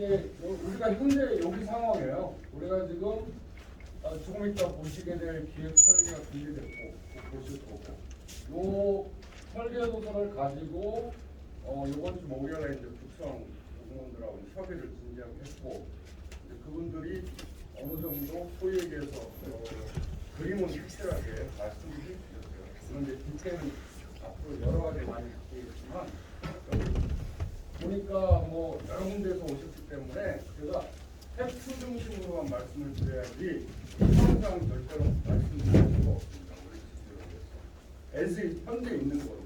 이게 요- 우리가 현재 여기 상황이에요. 우리가 지금 어, 조금 이따 보시게 될 기획 설계가 준비됐고 곧 보실 거고 요 설계 도서를 가지고 어, 이번 주 목요일에 이제 구청 공무원들하고 협의를 진지하게 했고 이제 그분들이 어느 정도 소위 얘기해서 어, 그림은 확실하게 말씀을 해주셨어요. 그런데 디테일은 앞으로 여러 가지 많이 바뀌겠지만 보니까 뭐 여러 군데에서 오셨기 때문에 제가 팩트 중심으로만 말씀을 드려야지 항상 절대로 말씀드릴 수가 없습니다. 현재 있는 거로.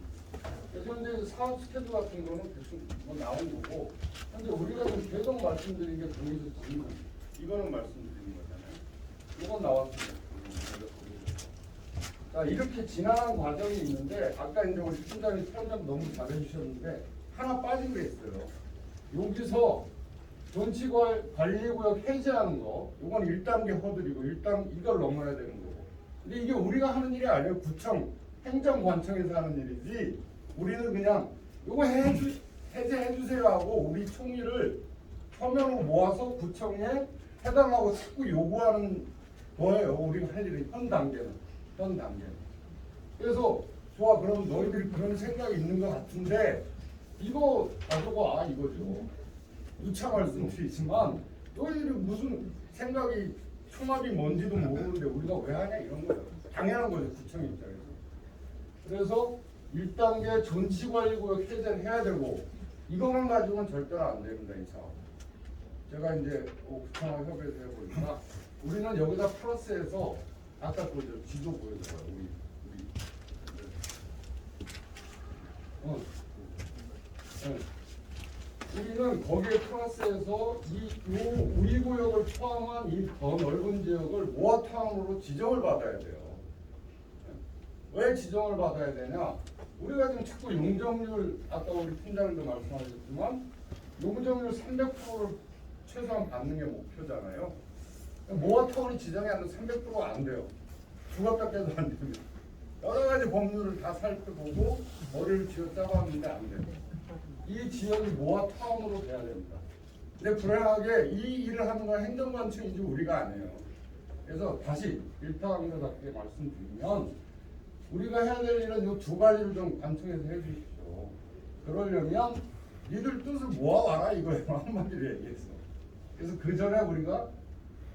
현재 사업 스케줄 같은 거는 대충 뭐 나온 거고 현재 우리가 좀 계속 말씀드린 게 동의서 질문 이거는 말씀드리는 거잖아요. 이건 나왔습니다. 자 이렇게 지나간 과정이 있는데 아까 이제 우리 팀장님 설명 너무 잘해주셨는데 하나 빠진 게 있어요. 여기서 전치관 관리구역 해제하는 거, 이건 1단계 허들이고 1단 이걸 넘어야 되는 거고. 근데 이게 우리가 하는 일이 아니에요. 구청, 행정관청에서 하는 일이지. 우리는 그냥 이거 해주 해제해 주세요 하고 우리 총리를 서면으로 모아서 구청에 해달라고 자꾸 요구하는 거예요. 우리가 할 일이 현 단계는 현 단계는. 그래서 좋아 그럼 너희들이 그런 생각이 있는 것 같은데 이거 가지고 아 이거죠. 누차 말씀드리지만 너희들이 무슨 생각이 총합이 뭔지도 모르는데 우리가 왜 하냐 이런 거예요. 당연한 거죠 구청 입장에서. 그래서 1단계 전치관리구역 해제를 해야 되고 이것만 가지고는 절대로 안 됩니다 이 사업. 제가 이제 뭐 구청하고 협의해서 해보니까 우리는 여기다 플러스해서 아까 그저 지도 보여줘요 우리 우리. 어. 네. 우리는 거기에 플러스해서 이 요 우리 구역을 포함한 이 더 넓은 지역을 모아타운으로 지정을 받아야 돼요. 왜 지정을 받아야 되냐? 우리가 지금 자꾸 용적률 아까 우리 팀장님도 말씀하셨지만 용적률 300%를 최소한 받는 게 목표잖아요. 모아타운이 지정이 안 되면 300%가 안 돼요. 주각밖에도 안 됩니다. 여러 가지 법률을 다 살펴보고 머리를 쥐어 짜봤는데 안 돼요. 이 지역이 모아 타운으로 돼야 됩니다. 근데 불행하게 이 일을 하는 건 행정관청이지 우리가 아니에요. 그래서 다시 일타강사답게 말씀드리면 우리가 해야 될 일은 이 두 가지를 좀 관청에서 해주십시오. 그러려면 니들 뜻을 모아와라 이거예요. 한마디로 얘기해서. 그래서 그 전에 우리가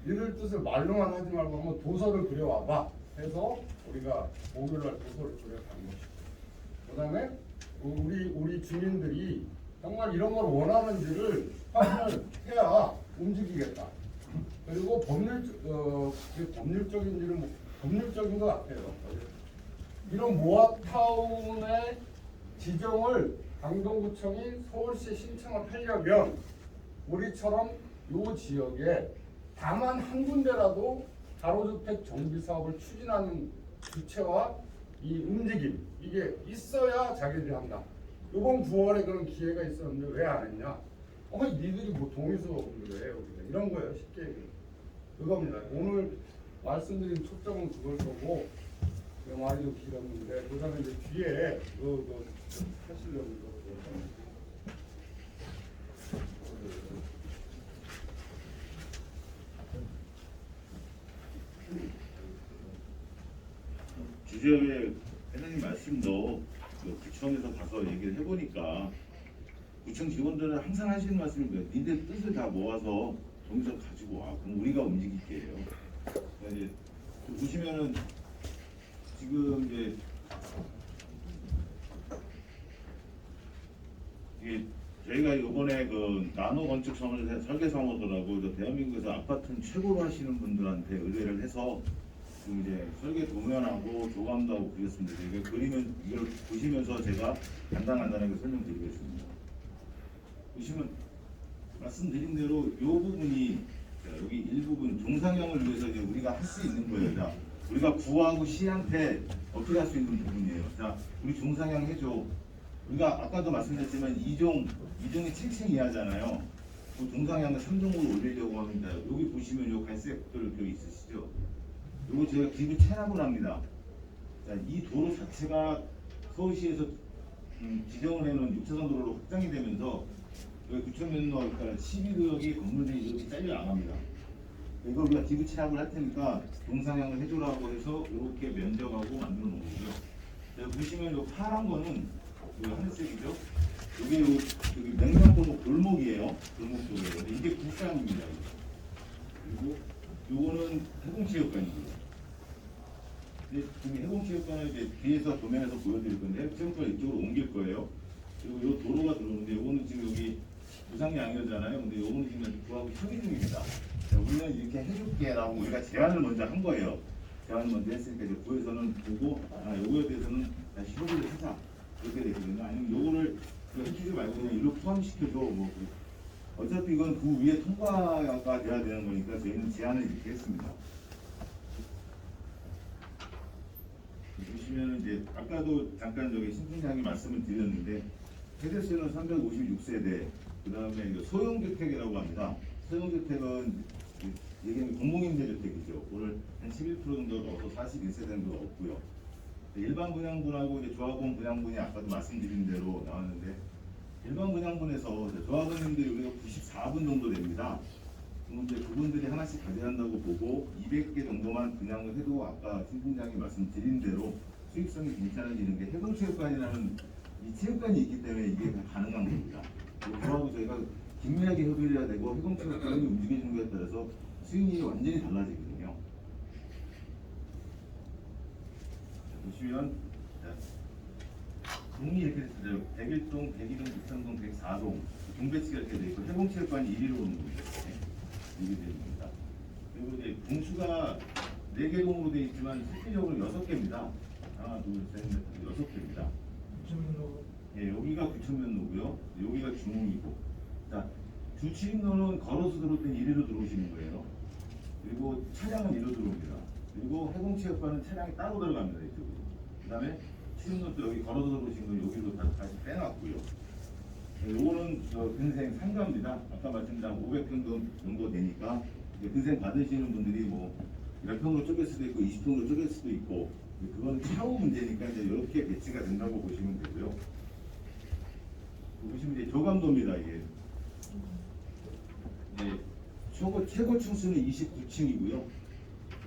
니들 뜻을 말로만 하지 말고 한번 도서를 그려와봐 해서 우리가 목요일날 도서를 그려가는 것이고 그 다음에 우리 우리 주민들이 정말 이런 걸 원하는지를 확인을 해야 움직이겠다. 그리고 법률 어 법률적인지는 뭐 법률적인 것 같아요. 이런 모아타운의 지정을 강동구청이 서울시에 신청을 하려면 우리처럼 요 지역에 다만 한 군데라도 가로주택 정비 사업을 추진하는 주체와 이 움직임 이게 있어야 자기들이 한다. 이번 9월에 그런 기회가 있었는데 왜 안 했냐? 어, 니들이 뭐 동의서 왜 우리가 이런 거예요 쉽게. 그겁니다. 오늘 말씀드린 초점은 그걸 거고 그 말이 좀 길었는데 그다음에 이제 뒤에 그, 그 하시려는 거. 주제의 회장님 말씀도 그 구청에서 가서 얘기를 해보니까 구청 직원들은 항상 하시는 말씀이 뭐예요? 니들 뜻을 다 모아서 동의서 가지고 와. 그럼 우리가 움직일게요. 그러니까 이제 보시면은 지금 이제 이게 저희가 이번에 그 나노 건축 설- 설계 사무소라고 저 대한민국에서 아파트는 최고로 하시는 분들한테 의뢰를 해서 지금 이제 설계 도면하고 조감도 하고 그렸습니다. 이게 그림은 이걸 보시면서 제가 간단 간단하게 설명드리겠습니다. 보시면 말씀드린 대로 이 부분이 자, 여기 일부분 동상형을 위해서 이제 우리가 할 수 있는 거예요. 자, 우리가 구하고 시한테 어떻게 할 수 있는 부분이에요. 자, 우리 동상형 해줘. 우리가 아까도 말씀드렸지만 2종, 2종이 7층 이하잖아요. 그 동상형을 3종으로 올리려고 합니다. 여기 보시면 요 갈색들 그 있으시죠? 요거 제가 기부 체납을 합니다. 자, 이 도로 자체가 서울시에서 음, 지정을 해놓은 6차선 도로로 확장이 되면서 여기 구청면허 그러니까 12구역이 건물들이 이렇게 잘려 나갑니다. 이걸 우리가 기부 취합을 할 테니까 동상향을 해주라고 해서 이렇게 면적하고 만들어 놓은 거고요. 여기 보시면 이 파란 거는 이 하늘색이죠. 이게 요 여기 냉장고로 골목이에요. 골목 쪽에. 이게 국산입니다. 그리고 요거는 해공체육관이고요. 근데 지금 해공체육관을 이제 뒤에서 도면에서 보여드릴 건데 체육관 이쪽으로 옮길 거예요. 그리고 요 도로가 들어오는데 요거는 지금 여기 부상양이었잖아요. 근데 요거는 지금 구하고 협의 중입니다. 자, 우리는 이렇게 해줄게라고 우리가 제안을 먼저 한 거예요. 제안을 먼저 했으니까 이제 구에서는 보고 아 요거에 대해서는 다시 협의를 하자 이렇게 되거든요. 아니면 요거를 그 해주지 말고 그냥 일로 포함시켜줘 뭐 어차피 이건 그 위에 통과가 돼야 되는 거니까 저희는 제안을 이렇게 했습니다. 보시면 이제 아까도 잠깐 저기 신팀장이 말씀을 드렸는데 세대수는 356세대 그 다음에 소형주택이라고 합니다. 소형주택은 얘기는 공공임대주택이죠. 오늘 한 11% 정도가 없어 41세 정도가 없고요. 일반 분양분하고 이제 조합원 분양분이 아까도 말씀드린 대로 나왔는데 일반 분양분에서 조합원님들이 우리가 94분 정도 됩니다. 이제 그분들이 하나씩 가져야 한다고 보고 200개 정도만 분양을 해도 아까 신 팀장이 말씀드린 대로 수익성이 괜찮아지는 게 해공체육관이라는 이 체육관이 있기 때문에 이게 다 가능한 겁니다. 그거하고 저희가 긴밀하게 협의를 해야 되고 해공체육관이 움직여지는 것에 따라서 수익률이 완전히 달라지거든요. 자, 보시면 자, 동이 이렇게 됐어요. 101동, 102동, 603동, 104동 동배치가 이렇게 되어 있고 해공체육관이 1위로 오는 겁니다. 네. 이게 됩니다. 그리고 이제 동수가 4개 동으로 되어 있지만 실질적으로 6개입니다. 하나, 둘, 셋, 넷, 여섯 개입니다. 예, 여기가 구천면로고요. 여기가 중흥이고. 자, 주치임로는 걸어서 들어올 땐 이리로 들어오시는 거예요. 그리고 차량은 이리로 들어옵니다. 그리고 해공체육관은 차량이 따로 들어갑니다. 이쪽으로. 그 다음에 치임로도 여기 걸어서 들어오신 거 여기로 다, 다시 빼놨고요. 네, 요거는 저 근생 상가입니다. 아까 말씀드린 500평 정도 되니까 근생 받으시는 분들이 뭐 10평으로 쪼갤 수도 있고 20평으로 쪼갤 수도 있고 그거는 차후 문제니까 이제 이렇게 배치가 된다고 보시면 되고요. 보시면 이제 조감도입니다 이게. 네, 최고 최고 층수는 29층이고요.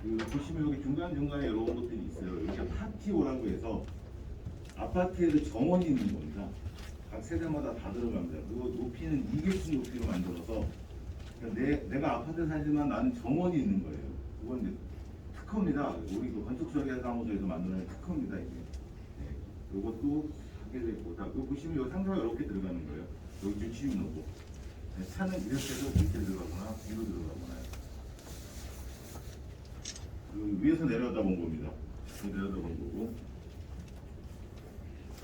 그 보시면 여기 중간 중간에 이런 것들이 있어요. 여기 파티오라고 해서 아파트에도 정원이 있는 겁니다. 각 세대마다 다 들어갑니다. 그리고 높이는 2개층 높이로 만들어서 그러니까 내, 내가 아파트 살지만 나는 정원이 있는 거예요. 그건 이제 특허입니다. 우리 그 건축설계사무소에서 만드는 특허입니다. 이게. 네. 이것도 하게 되고 다 보시면 여기 상자가 이렇게 들어가는 거예요. 여기 주치임 놓고 네, 차는 이렇게 해서 이렇게 들어가거나 뒤로 들어가거나 위에서 내려다 본 겁니다. 내려다 본 거고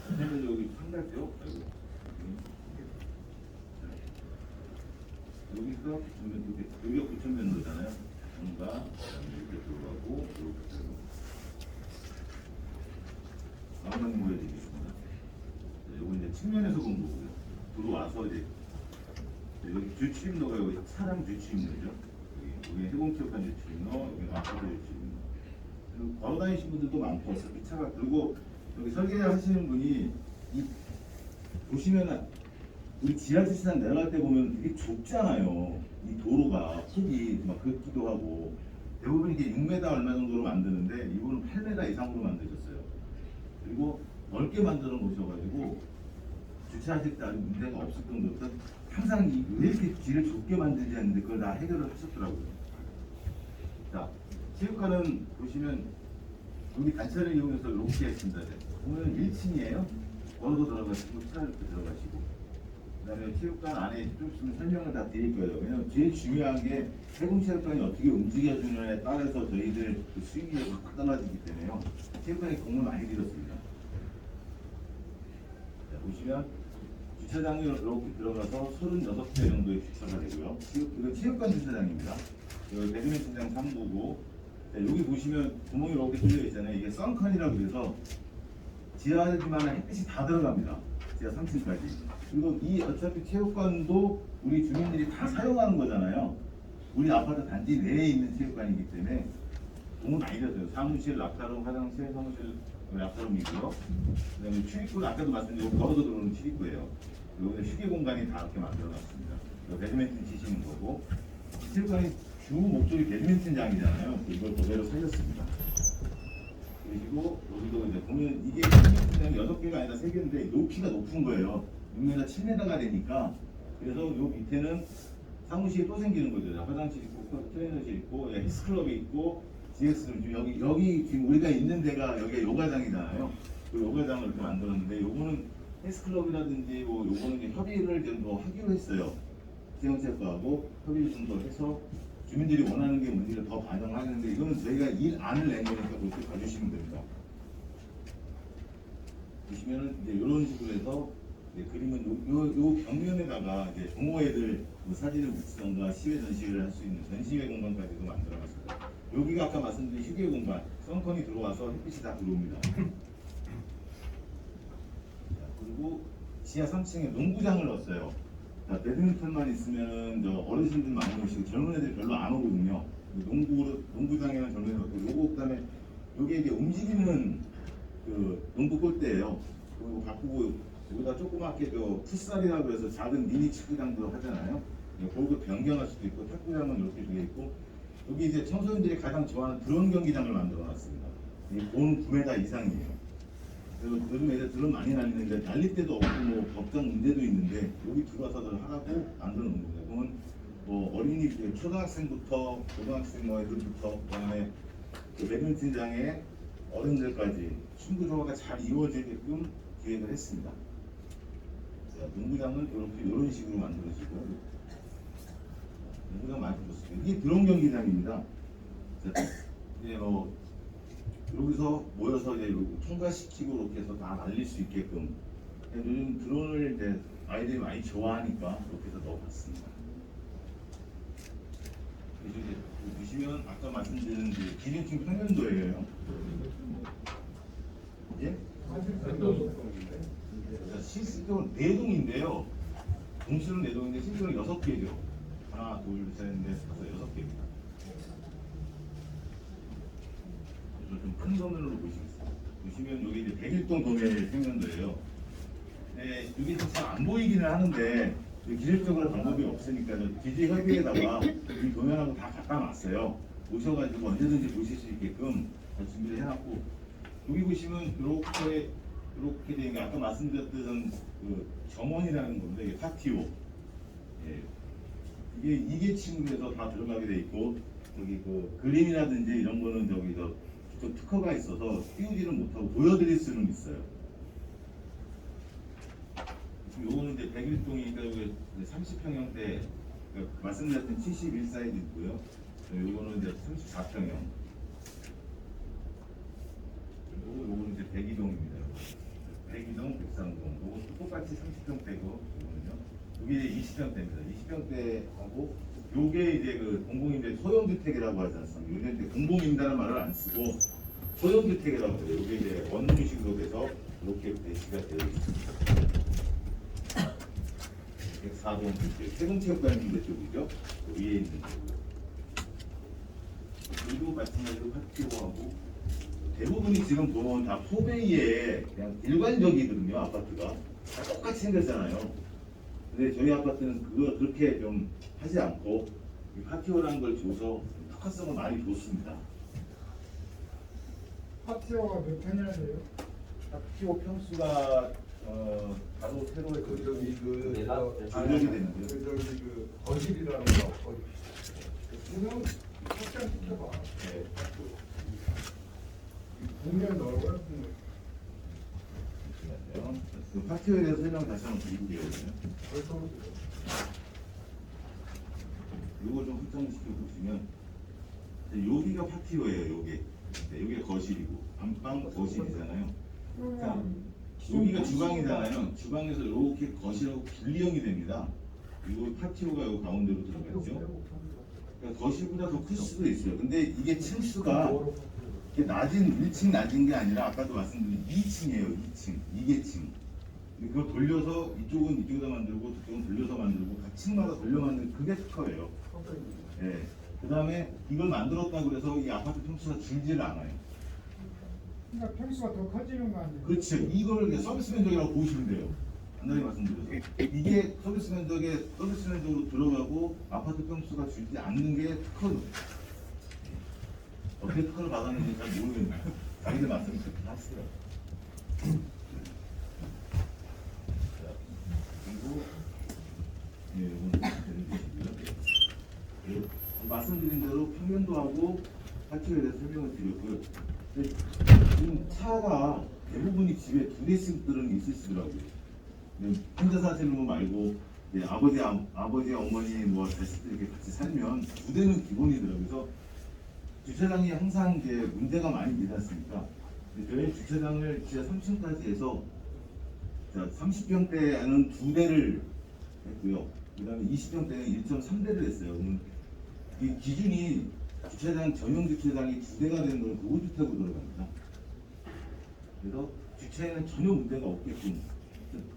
그다음에 여기 상가죠. 아이고. 여기서 여기가 구천면도잖아요. 뭔가 이렇게 들어가고 이렇게 들어가고. 한번 보여드리겠습니다. 자, 요거 이제 측면에서 본 거고요. 들어와서 이제 여기 주침로가 여기 차량 주침로죠. 여기 여기 해공체육관 주침로, 여기 아파트 주침로. 그리고 걸어 다니시는 분들도 많고 이 차가 그리고 여기 설계하시는 분이 이 보시면은 우리 지하 주차장 내려갈 때 보면 되게 좁잖아요. 이 도로가 폭이 막 긋기도 하고 대부분 이게 6m 얼마 정도로 만드는데 이분은 8m 이상으로 만드셨어요. 그리고 넓게 만들어 놓으셔가지고 주차하실 때 아주 문제가 없을 정도로 항상 이- 왜 이렇게 길을 좁게 만들지 않는데 그걸 다 해결을 하셨더라고요. 자, 체육관은 보시면 여기 단차를 이용해서 이렇게 했습니다. 보면 1층이에요. 걸어서 들어가시고 차 이렇게 들어가시고 그다음에 체육관 안에 좀 있으면 설명을 다 드릴 거예요. 왜냐면 제일 중요한 게 해군체육관이 어떻게 움직여주느냐에 따라서 저희들 그 수익률이 확 떨어지기 때문에요. 체육관에 공을 많이 들였습니다. 자, 보시면 주차장이 이렇게 들어가서 36대 정도의 주차가 되고요. 이건 체육관 주차장입니다. 여기 배드민턴장 3부고 여기 보시면 구멍이 이렇게 뚫려 있잖아요. 이게 썬컨이라고 해서 지하지만 햇빛이 다 들어갑니다. 지하 3층까지. 그리고 이 어차피 체육관도 우리 주민들이 다 사용하는 거잖아요. 우리 아파트 단지 내에 있는 체육관이기 때문에 많이 들었어요. 사무실, 락타룸, 화장실, 사무실 락타룸이고요. 그 다음에 출입구 아까도 말씀드린 걸어서 들어오는 출입구예요. 여기서 휴게 공간이 다 이렇게 만들어놨습니다. 배드민턴 치시는 거고 체육관이 주 목적이 배드민턴장이잖아요. 이걸 그대로 살렸습니다. 그리고 여기도 이제 보면 이게 여섯 개가 아니라 세 개인데 높이가 높은 거예요. 6m, 7m가 되니까 그래서 요 밑에는 사무실이 또 생기는 거죠. 화장실 있고 트레이너실 있고 예, 헬스클럽이 있고 GS는 지금 여기 여기 지금 우리가 있는 데가 여기가 요가장이잖아요. 그 요가장을 이렇게 만들었는데 요거는 헬스클럽이라든지 뭐 요거는 협의를 좀 더 하기로 했어요. 지영체육과하고 협의를 좀 더 해서 주민들이 원하는 게 뭔지를 더 반영하는데 이거는 저희가 일 안을 낸 거니까 그렇게 봐주시면 됩니다. 보시면은 이제 이런 식으로 해서 이제 그림은 요, 요, 요 벽면에다가 이제 동호회들 뭐 사진을 붙이던가 시외 전시회를 할 수 있는 전시회 공간까지도 만들어놨습니다. 여기가 아까 말씀드린 휴게 공간, 선컨이 들어와서 햇빛이 다 들어옵니다. 자, 그리고 지하 3층에 농구장을 넣었어요. 자, 배드민턴만 있으면 저 어르신들 많이 오시고 젊은 애들 별로 안 오거든요. 농구 농구장에는 젊은 애들 없고 요거 그다음에 요게 이제 움직이는 그 농구 골대예요. 그리고 바꾸고 여기다 조그맣게 저 풋살이라고 해서 작은 미니 축구장도 하잖아요. 그거 변경할 수도 있고 탁구장은 이렇게 되어 있고 여기 이제 청소년들이 가장 좋아하는 드론 경기장을 만들어 놨습니다. 이게 본 9m 이상이에요. 그리고 요즘 애들 드론 많이 날리는데 날릴 때도 없고 뭐 법적 문제도 있는데 여기 들어와서들 하라고 만들어 놓은 거예요. 그러면 뭐 어린이 그 초등학생부터 고등학생 뭐 애들부터 그다음에 그 배드민턴장에 어른들까지 친구 조화가 잘 이루어지게끔 기획을 했습니다. 자, 농구장은 이렇게 이런 식으로 만들어지고 농구장 많이 좋습니다. 이게 드론 경기장입니다. 자, 이제 뭐 여기서 모여서 이제 통과시키고 이렇게 해서 다 날릴 수 있게끔 요즘 드론을 이제 아이들이 많이 좋아하니까 이렇게 해서 넣어봤습니다. 이제 보시면 아까 말씀드린 그 기준층 평면도예요. 예? 자, 실질적으로 네 동인데요. 동수는 네 동인데 실제로 여섯 개죠. 하나, 둘, 셋, 넷, 다섯, 여섯 개입니다. 좀 큰 보시겠습니다. 보시면 여기 이제 백일동 도면 평면도예요. 네, 이게 잘안 보이기는 하는데 그 기술적으로 방법이 없으니까 기지 협의에다가 이 도면하고 다 갖다 놨어요. 오셔가지고 언제든지 보실 수 있게끔 다 준비를 해놨고 여기 보시면 이렇게 이렇게 된 게 아까 말씀드렸던 그 정원이라는 건데 이게 파티오. 예. 이게 이게 층에서 다 들어가게 돼 있고 저기 그 그림이라든지 이런 거는 저기 저, 저 특허가 있어서 띄우지는 못하고 보여드릴 수는 있어요. 요거는 이제 101동이니까 여기 30평형대 그러니까 말씀드렸던 71 사이즈 있고요. 요거는 이제 34평형. 요거 요거는 이제 102동입니다. 102동, 103동. 요것도 똑같이 30평대고 요거는요. 이게 20평대입니다. 20평대하고 요게 이제 그 공공임대 소형주택이라고 하지 않습니까? 요즘 이제 공공임대라는 말을 안 쓰고 소형주택이라고 해요. 요게 이제 원룸식으로 돼서 이렇게 배치가 되어 있습니다. 104동 세금체육관인데 쪽이죠. 그 위에 있는 쪽이요. 그리고 마찬가지로 파티오하고 대부분이 지금 보면 다 포베이에 그냥 일반적이거든요 아파트가 다 똑같이 생겼잖아요. 근데 저희 아파트는 그거 그렇게 좀 하지 않고 이 파티오라는 걸 줘서 특화성을 많이 줬습니다. 파티오가 몇 평이나 돼요? 파티오 평수가 어 바로 세로에 그 저기 그 내가 저- 조력이 되는데요. 그 저기 그 거실이라는 거 거실. 그냥 확장 시켜봐. 네. 공간 넓어요. 잠시만요. 그 파티오에 대해서 설명 다시 한번 드릴게요. 요거 좀 확장시켜 보시면 여기가 파티오예요. 요게 네, 여기가 거실이고 안방 거실이잖아요. 자, 여기가 주방이잖아요. 주방에서 이렇게 거실하고 분리형이 됩니다. 그리고 파티오가 요 가운데로 들어가죠. 그러니까 거실보다 더 클 수도 있어요. 근데 이게 층수가 이게 낮은 1층 낮은 게 아니라 아까도 말씀드린 2층이에요. 2층. 이게 층. 그걸 돌려서 이쪽은 이쪽에다 만들고 저쪽은 돌려서 만들고 각 층마다 돌려 만든 그게 특허예요. 예. 그 다음에 이걸 만들었다고 그래서 이 아파트 평수가 줄지를 않아요. 그러니까 평수가 더 커지는 거 아니에요? 그렇죠. 이걸 서비스 면적이라고 보시면 돼요. 간단히 말씀드려서 이게 서비스 면적에 서비스 면적으로 들어가고 아파트 평수가 줄지 않는 게 특허죠. 어떻게 특허를 받았는지 잘 모르겠네요. 자기들 말씀 그렇게 하시더라고요. 자, 그리고 예, 이건 드리고요. 예, 말씀드린 대로 평면도하고 파티에 대해서 설명을 드렸고요. 지금 차가 대부분이 집에 두 대씩들은 있으시더라고요. 네, 혼자 사시는 분 말고 네, 아버지, 아, 아버지, 어머니, 뭐 자식들 이렇게 같이 살면 두 대는 기본이더라고요. 그래서 주차장이 항상 이제 문제가 많이? 근데 저희 주차장을 지하 3층까지 해서 자, 30평대는 두 대를 했고요. 그 다음에 20평대는 1.3대를 했어요. 이 기준이 주차장 전용 주차장이 두 대가 되는 건 고주택으로 들어갑니다. 그래서 주차에는 전혀 문제가 없게끔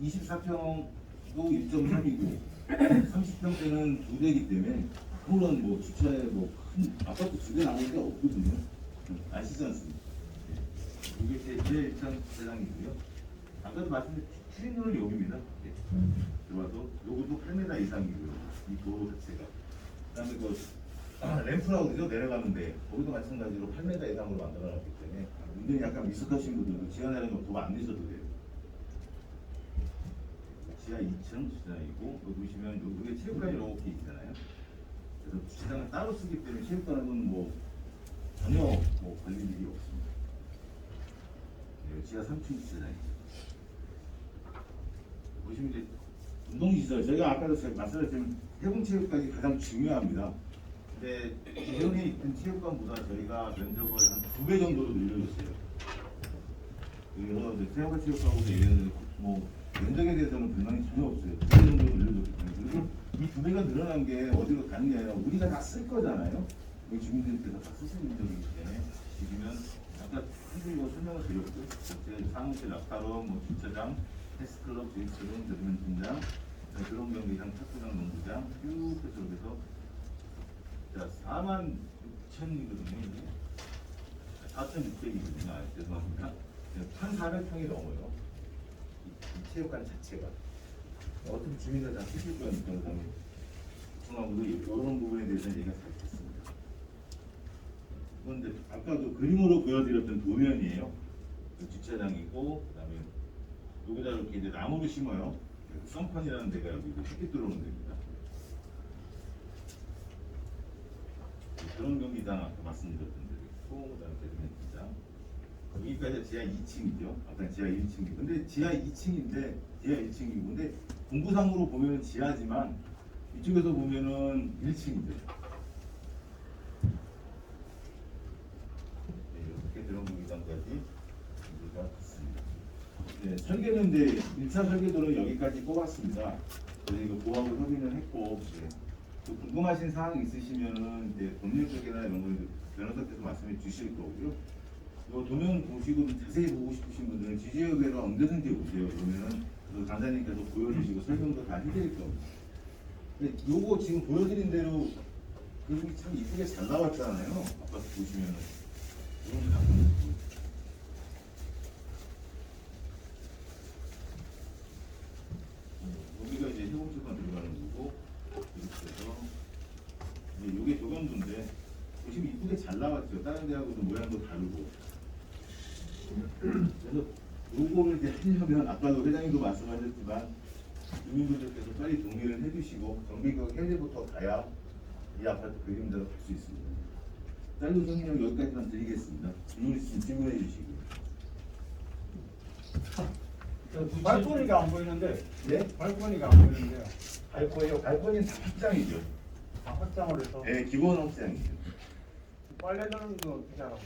24평도 1.3이고 30평대는 두 대이기 때문에 물론 뭐 주차에 뭐큰 아파트 두대 나오는 게 없거든요. 아시지 않습니까? 네. 이게 제, 제 일단 주차장이고요. 아까도 말씀드린 출입문은 여기입니다. 네. 들어와서 요것도 8m 이상이고요. 이 도로 자체가. 그다음에 그 아, 램프라고 그러죠 내려가는데 거기도 마찬가지로 8m 이상으로 만들어놨기 때문에 운전이 약간 미숙하신 분들도 지하 내려가는 거 도움 안 내셔도 돼요. 지하 2층 주차장이고 여기 보시면 여기 체육관이 이렇게 있잖아요. 그래서 주차장을 따로 쓰기 때문에 체육관은 뭐 전혀 뭐 관리 일이 없습니다. 네, 지하 3층 주차장이죠. 보시면 이제 운동시설 저희가 아까도 말씀드렸지만 해군체육관이 가장 중요합니다. 근데 기존에 있던 체육관보다 저희가 면적을 한 두 배 정도로 늘려줬어요. 그래서 이제 체육관 체육관하고 얘기하는 뭐 면적에 대해서는 불만이 전혀 없어요. 두 배 정도 늘려줬기 때문에 그리고 이 두 배가 늘어난 게 어디로 가는 게 아니라 우리가 다 쓸 거잖아요. 우리 주민들께서 다 쓰시는 때문에 지금은 아까 한줄로 설명을 드렸고 제 사무실 낙타로 뭐 주차장, 헬스클럽, 제이스룸, 배드민턴장, 네, 그런 경기장, 탁구장, 농구장 쭉 해서 여기서 자 4만 6천이거든요. 4,600이거든요. 아, 죄송합니다. 1,400평이 넘어요. 이, 이 체육관 자체가. 어떤 주민들 다 쓰실 거니까 그다음에 중앙으로 이런 부분에 대해서는 얘기가 잘 됐습니다. 그런데 아까도 그림으로 보여드렸던 도면이에요. 그 주차장이고 그다음에 여기다 이렇게 이제 나무를 심어요. 그 썬판이라는 데가 여기 햇빛 들어오는 데입니다. 그런 경기장 아까 말씀드렸던 데도 있고 그다음에 배드민턴장 여기까지 지하 2층이죠. 아까 지하 1층이. 근데 지하 2층인데 지하 1층이고 근데 공구상으로 보면 지하지만 이쪽에서 보면은 1층이죠. 네, 이렇게 들어온 경기장까지 우리가 있습니다. 네, 설계는 이제 1차 설계도는 여기까지 뽑았습니다. 저희 그 보합을 확인을 했고 네. 또 궁금하신 사항 있으시면은 이제 법률 쪽이나 이런 거 이제 변호사께서 말씀해 주실 거고요. 요 도면 보시고 자세히 보고 싶으신 분들은 지지역에로 언제든지 오세요. 그러면은 그 간사님께서 보여주시고 설명도 다 해드릴 겁니다. 근데 요거 지금 보여드린 대로 그림이 참 이쁘게 잘 나왔잖아요. 아까 보시면은 이런 거 보여드릴게요. 여기가 이제 해공수관 들어가는 거고 이렇게 해서 이제 요게 조감도인데 보시면 이쁘게 잘 나왔죠. 다른 데하고도 모양도 다르고 그래서 요거를 이제 하려면 아까도 회장님도 말씀하셨지만 주민분들께서 빨리 동의를 해주시고 정비局해제부터 가야 이 아파트 그림대로 갈 수 있습니다. 짧은 설명 여기까지만 드리겠습니다. 질문 있으면 질문해 주시고. 발코니가 안 보이는데 네? 발코니가 안 보이는데요. 발코니요? 발코니는 다 확장이죠. 다 확장을 해서 네, 기본 확장이죠. 빨래 넣는 거 어떻게 하라고?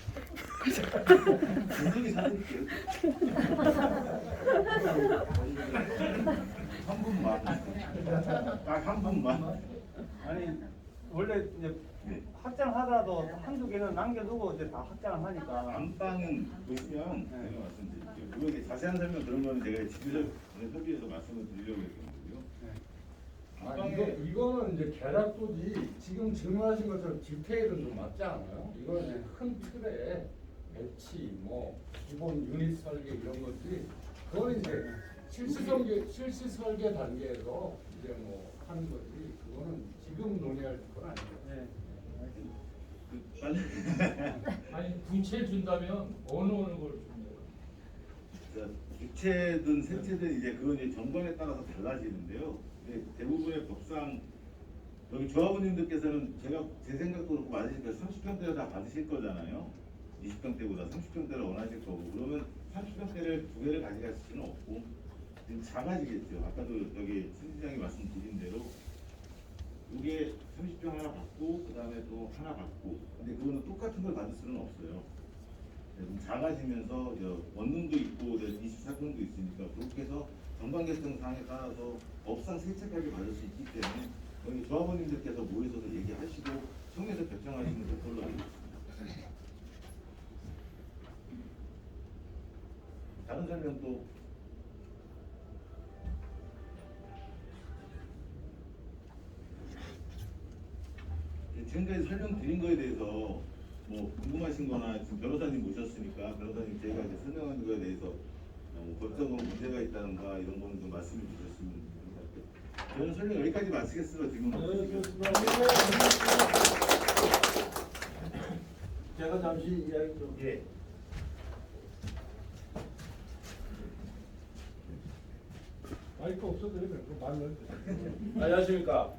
분명히 사드릴게요. 한 분만. 딱 한 분만. 아니 원래 이제 네. 확장하더라도 한두 개는 남겨두고 이제 다 확장을 하니까 안방은 보시면 네. 제가 말씀드릴게요. 그거 이제 자세한 설명 들으면 제가 직접 오늘 협의해서 말씀을 드리려고 했거든요. 네. 아, 이거, 이거는 이제 계략도지 지금 질문하신 것처럼 디테일은 좀 맞지 않아요? 이거는 이제 큰 틀에 배치, 뭐 기본 유닛 설계 이런 것들이 그건 이제 실시 설계 실시 설계 단계에서 이제 뭐 하는 거지 그거는 지금 논의할 건 아니에요. 네. 그 빨리 아니 부채 준다면 어느 어느 걸 준대요? 자, 주체든 생체든 이제 그건 이제 정관에 따라서 달라지는데요. 대부분의 법상 여기 조합원님들께서는 제가 제 생각도 그렇고 맞으시니까 30평대를 다 받으실 거잖아요. 20평대보다 30평대를 원하실 거고 그러면 30평대를 두 개를 가져갈 수는 없고 지금 작아지겠죠. 아까도 여기 신지장이 말씀드린 대로 이게 30평 하나 받고 그 다음에 또 하나 받고 근데 그거는 똑같은 걸 받을 수는 없어요. 작아지면서 저 원룸도 있고 24평도 있으니까 그렇게 해서 결정 사항에 따라서 법상 세차까지 받을 수 있기 때문에 여기 조합원님들께서 모이셔서 얘기하시고 청에서 결정하시면 될 걸로 알고 있습니다. 다른 설명 또 지금까지 설명드린 거에 대해서 뭐 궁금하신 거나 지금 변호사님 모셨으니까 변호사님 제가 이제 설명한 거에 대해서 어, 법적으로 문제가 있다든가 이런 거는 좀 말씀해 주셨으면 좋겠습니다. 저는 설명 여기까지 마치겠습니다. 지금. 제가 잠시 이야기 좀. 예. 마이크 없어도 되면 그 말을 안녕하십니까.